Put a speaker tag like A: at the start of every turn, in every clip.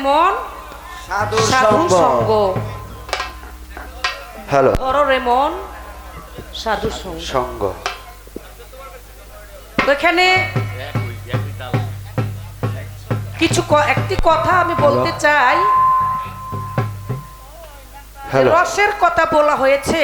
A: Raymond? সাধু
B: সঙ্গ। Hello.
A: ধরো রেমন সাধু সঙ্গ। এখানে কিছু একটি কথা আমি বলতে চাই। রসের কথা বলা হয়েছে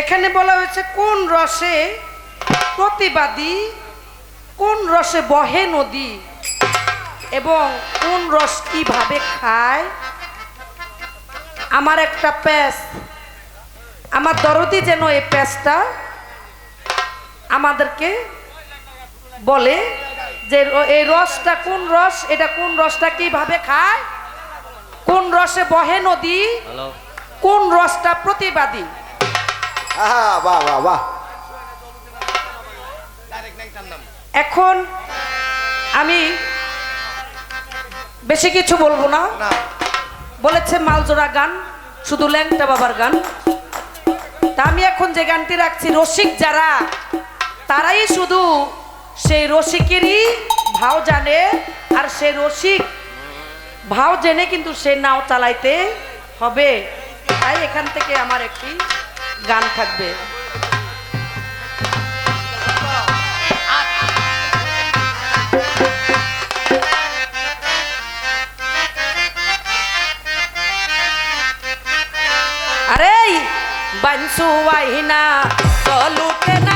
A: এখানে বলা হয়েছে কোন রসে প্রতিবাদী কোন রসে বহে নদী? এবং কোন রস কীভাবে খায়? আমার একটা প্যাস আমার দরদি যেন এই প্যাসটা আমাদেরকে বলে যে এই রসটা কোন রস? এটা কোন রসটা কীভাবে খায়? কোন রসে বহে নদী? কোন রসটা প্রতিবাদী?
B: আহা বাহ বাহ বাহ।
A: এখন আমি বেশি কিছু বলব না। বলেছে মালজোড়া গান শুধু ল্যাংটা বাবার গান। তা আমি এখন যে গানটি রাখছি রসিক যারা তারাই শুধু সেই রসিকেরই ভাও জানে আর সেই রসিক ভাও জেনে কিন্তু সে নাও চালাইতে হবে। তাই এখান থেকে আমার একটি গান থাকবে। বানসু আইনা চলুকে না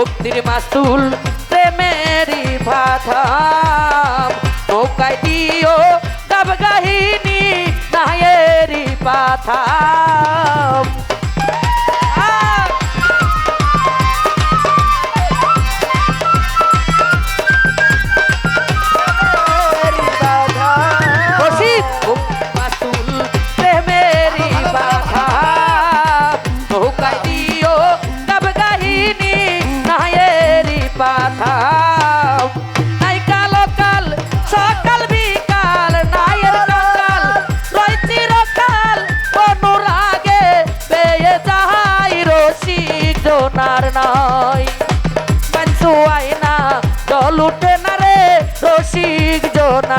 A: ভক্তির মাসুল প্রেমেরই ভাথাম নৌকায় দিও গাব গাহিনী নায়েরি পাথাম।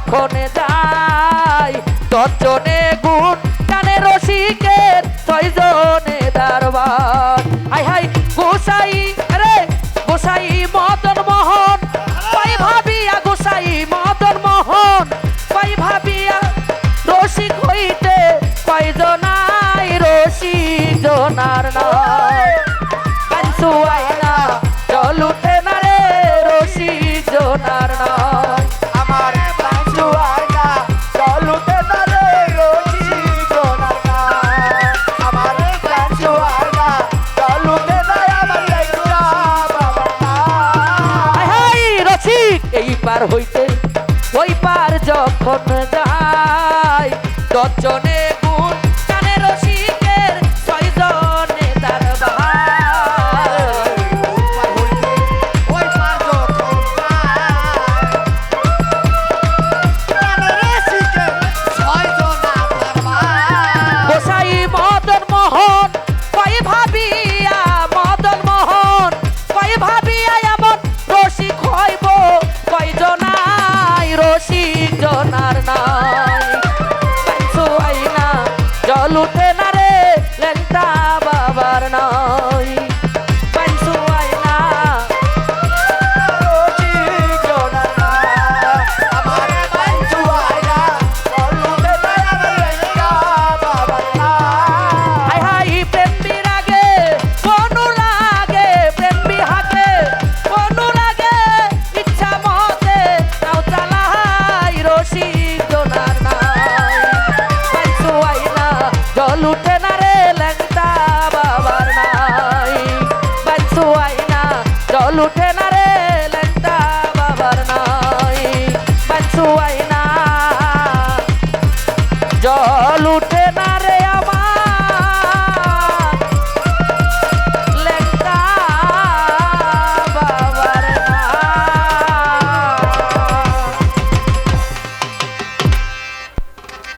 A: যখনে যাই তজনে গুণ কানে রসিকের ছয়জনে দারবার। হাই হাই গোসাই পার হইতে ওই পার যখন যায় দশজনে no ten